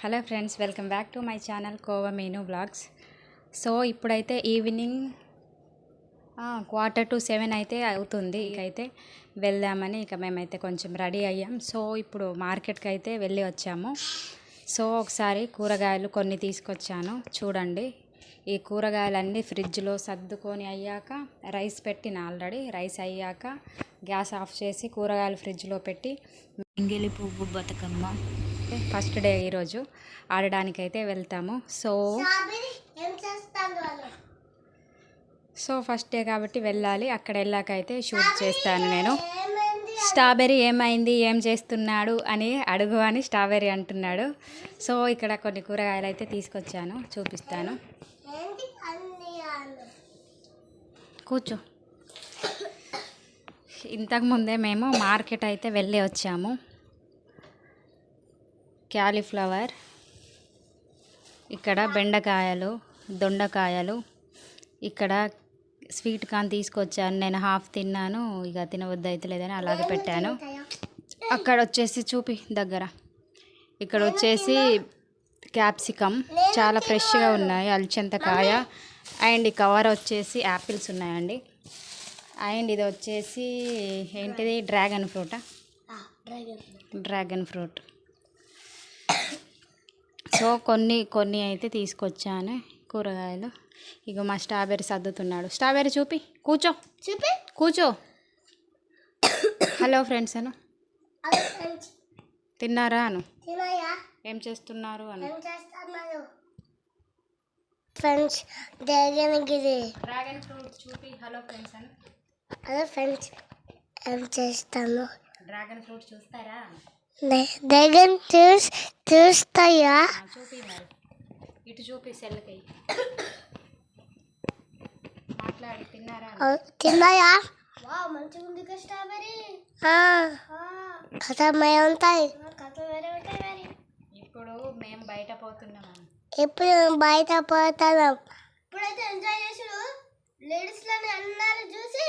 Hello friends welcome back to my channel Kova Meenu vlogs so ఇప్పుడైతే evening quarter to seven అయితే అవుతుంది. అయితే వెళ్దామని ఇక మేమైతే కొంచెం రెడీ అయ్యాం. సో ఇప్పుడు మార్కెట్కి అయితే వెళ్ళి వచ్చాము. సో ఒకసారి కూరగాయలు కొన్ని తీసుకొచ్చాను. చూడండి ఈ కూరగాయలన్నీ ఫ్రిడ్జ్లో సర్దుకొని అయ్యాక రైస్ పెట్టిన ఆల్రెడీ. రైస్ అయ్యాక గ్యాస్ ఆఫ్ చేసి కూరగాయలు ఫ్రిడ్జ్లో పెట్టి మింగిలి పువ్వు బతుకమ్మ. ఫస్ట్ డే ఈరోజు ఆడడానికైతే వెళ్తాము. సో సో ఫస్ట్ డే కాబట్టి వెళ్ళాలి. అక్కడ వెళ్ళాక అయితే షూట్ చేస్తాను నేను. స్ట్రాబెర్రీ ఏమైంది ఏం చేస్తున్నాడు అని అడుగు అని స్ట్రాబెర్రీ అంటున్నాడు. సో ఇక్కడ కొన్ని కూరగాయలు అయితే తీసుకొచ్చాను చూపిస్తాను. కూర్చో. ఇంతకుముందే మేము మార్కెట్ అయితే వెళ్ళి వచ్చాము. క్యాలీఫ్లవర్ ఇక్కడ బెండకాయలు దొండకాయలు ఇక్కడ స్వీట్ కార్న్ తీసుకొచ్చాను. నేను హాఫ్ తిన్నాను. ఇక తినవద్దు అయితే లేదని అలాగే పెట్టాను. అక్కడ వచ్చేసి చూపి దగ్గర. ఇక్కడ వచ్చేసి క్యాప్సికమ్ చాలా ఫ్రెష్గా ఉన్నాయి. అల్చెంతకాయ అండ్ ఈ కవర్ వచ్చేసి యాపిల్స్ ఉన్నాయండి. అండ్ ఇది వచ్చేసి ఏంటిది? డ్రాగన్ ఫ్రూటా. Dragon fruit. సో కొన్ని కొన్ని అయితే తీసుకొచ్చాను కూరగాయలు. ఇక మా స్ట్రాబెర్రీ సర్దుతున్నాడు. స్ట్రాబెర్రీ చూపి. కూర్చో. చూపి. కూర్చో. హలో ఫ్రెండ్స్ అను. తిన్నారా అను? ఏం చేస్తున్నారు అని? ఫ్రెండ్స్ గిరి. డ్రాగన్ ఫ్రూట్ చూపి. హలో ఫ్రెండ్స్ అను. అదే ఫ్రెండ్స్ ఏం చేస్తాను డ్రాగన్ ఫ్రూట్ చూస్తారా? దగ్గర చూస్ చూస్తాయా? చూపి మరి ఇటు చూపి సెల్కి మాట్లాడి తిన్నారా. తిన్నాయా? మంచిగా ఉంది స్ట్రాబెరీ కథ ఉంటాయి. కథ వేరే ఉంటాయి మరి. ఇప్పుడు మేము బయట పోతున్నాము ఇప్పుడు బయట పోతాం ఇప్పుడైతే ఎంజాయ్ చేసుడు. లేడీస్ లని అందరూ చూసి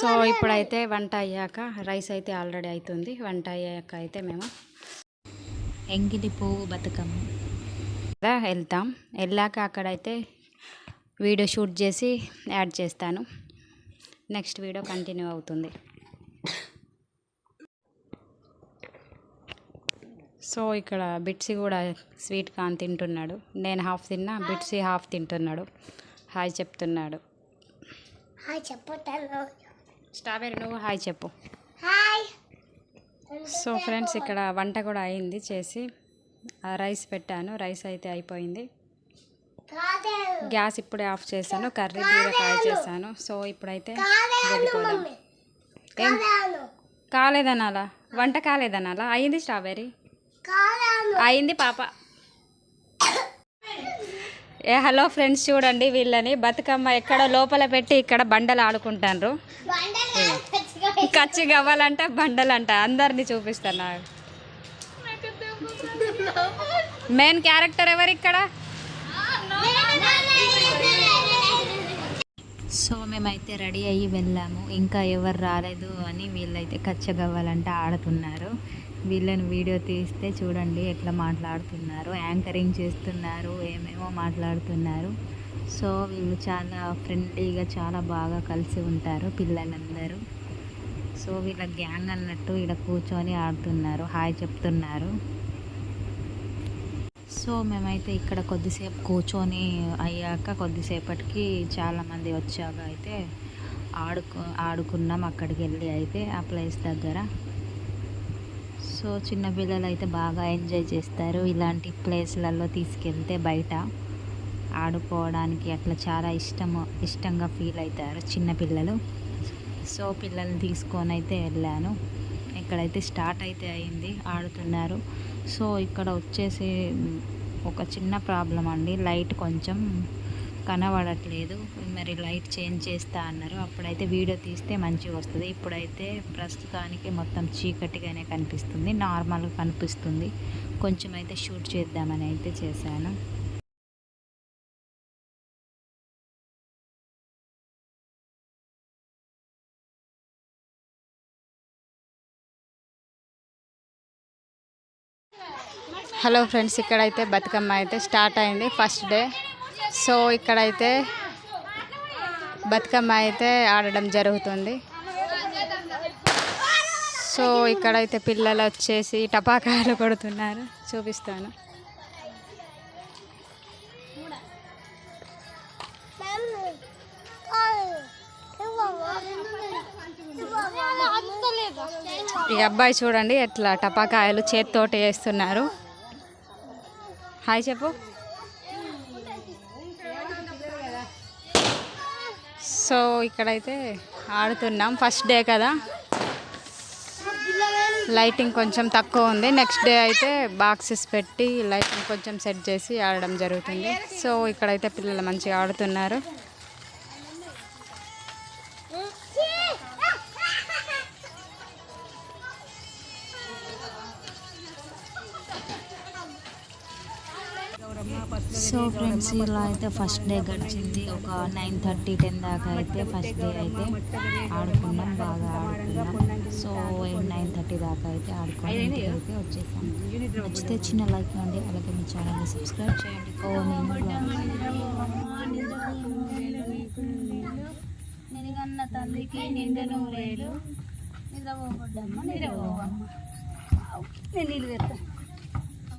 సో ఇప్పుడైతే వంట అయ్యాక రైస్ అయితే ఆల్రెడీ అవుతుంది వంట అయ్యాక అయితే మేము ఎంగిలి పువ్వు బతుకమ్మ. వెళ్తాం. వెళ్ళాక అక్కడైతే వీడియో షూట్ చేసి యాడ్ చేస్తాను. నెక్స్ట్ వీడియో కంటిన్యూ అవుతుంది. సో ఇక్కడ బిట్సీ కూడా స్వీట్ కార్న్ తింటున్నాడు. నేను హాఫ్ తిన్నా బిట్సీ హాఫ్ తింటున్నాడు. హాయ్ చెప్తున్నాడు. హాయ్ చెప్పుతాను స్ట్రాబెర్రీ నువ్వు హాయ్ చెప్పు. హాయ్ సో ఫ్రెండ్స్ ఇక్కడ వంట కూడా అయింది చేసి. రైస్ పెట్టాను రైస్ అయితే అయిపోయింది. గ్యాస్ ఇప్పుడే ఆఫ్ చేశాను కర్రీ బీరకాయ చేశాను. సో ఇప్పుడైతే వెళ్ళిపోదాం ఏం? కాలేదనాలా? వంట కాలేదనాలా? అయింది స్ట్రాబెర్రీ? కాదాను అయింది పాప. ఏ హలో ఫ్రెండ్స్ చూడండి వీళ్ళని బతుకమ్మ ఎక్కడ లోపల పెట్టి ఇక్కడ బండలు ఆడుకుంటారు కచ్చి కావాలంటే బండలు అంట అందరినీ చూపిస్తాను నాకు మెయిన్ క్యారెక్టర్ ఎవరు ఇక్కడ సో మేమైతే రెడీ అయ్యి వెళ్ళాము. ఇంకా ఎవరు రాలేదు అని వీళ్ళైతే కచ్చగవ్వాలంటే ఆడుతున్నారు. వీళ్ళని వీడియో తీస్తే చూడండి ఎట్లా మాట్లాడుతున్నారు యాంకరింగ్ చేస్తున్నారు ఏమేమో మాట్లాడుతున్నారు. సో వీళ్ళు చాలా ఫ్రెండ్లీగా చాలా బాగా కలిసి ఉంటారు పిల్లలందరూ. సో వీళ్ళ గ్యాంగ్ అన్నట్టు ఇక్కడ కూర్చొని ఆడుతున్నారు హాయ్ చెప్తున్నారు. సో మేమైతే ఇక్కడ కొద్దిసేపు కూర్చొని అయ్యాక కొద్దిసేపటికి చాలామంది వచ్చాక అయితే ఆడుకు ఆడుకున్నాం అక్కడికి వెళ్ళి అయితే ఆ ప్లేస్ దగ్గర. సో చిన్నపిల్లలు అయితే బాగా ఎంజాయ్ చేస్తారు ఇలాంటి ప్లేస్లలో తీసుకెళ్తే బయట ఆడుకోవడానికి అట్లా చాలా ఇష్టం ఇష్టంగా ఫీల్ అవుతారు చిన్నపిల్లలు సో పిల్లల్ని తీసుకొని అయితే వెళ్ళాను. ఇక్కడైతే స్టార్ట్ అయితే అయింది ఆడుతున్నారు. సో ఇక్కడ వచ్చేసి ఒక చిన్న ప్రాబ్లం అండి. లైట్ కొంచెం కనబడట్లేదు. మరి లైట్ చేంజ్ చేస్తా అన్నారు. అప్పుడైతే వీడియో తీస్తే మంచిగా వస్తుంది. ఇప్పుడైతే ప్రస్తుతానికి మొత్తం చీకటిగానే కనిపిస్తుంది. నార్మల్గా కనిపిస్తుంది. కొంచెం అయితే షూట్ చేద్దామని అయితే చేశాను. హలో ఫ్రెండ్స్ ఇక్కడైతే బతుకమ్మ అయితే స్టార్ట్ అయింది ఫస్ట్ డే సో ఇక్కడైతే బతుకమ్మ అయితే ఆడడం జరుగుతుంది. సో ఇక్కడైతే పిల్లలు వచ్చేసి టపాకాయలు కొడుతున్నారు చూపిస్తాను. ఈ అబ్బాయి చూడండి ఎట్లా టపాకాయలు చేత్తోటి వేస్తున్నారు. హాయ్ చెప్పు. సో ఇక్కడైతే ఆడుతున్నాం. ఫస్ట్ డే కదా. లైటింగ్ కొంచెం తక్కువ ఉంది. నెక్స్ట్ డే అయితే బాక్సెస్ పెట్టి లైటింగ్ కొంచెం సెట్ చేసి ఆడడం జరుగుతుంది. సో ఇక్కడైతే పిల్లలు మంచిగా ఆడుతున్నారు. సో ఫ్రెండ్స్ ఇలా అయితే ఫస్ట్ డే గడిచింది. ఒక నైన్ థర్టీ టెన్ దాకా అయితే ఫస్ట్ డే అయితే ఆడుకున్నాం బాగా ఆడుకున్నాం. సో నైన్ థర్టీ దాకా అయితే ఆడుకుని అయితే వచ్చేసాం. నచ్చితే చిన్న లైక్ ఇవ్వండి అలాగే మీ ఛానల్ని సబ్స్క్రైబ్ చేయండి. ఓ తల్లికి నిండు నూరేళ్ళు. నిద్రపోబడ్డమ్మ నిద్రపోవమ్మ నేను నీళ్ళు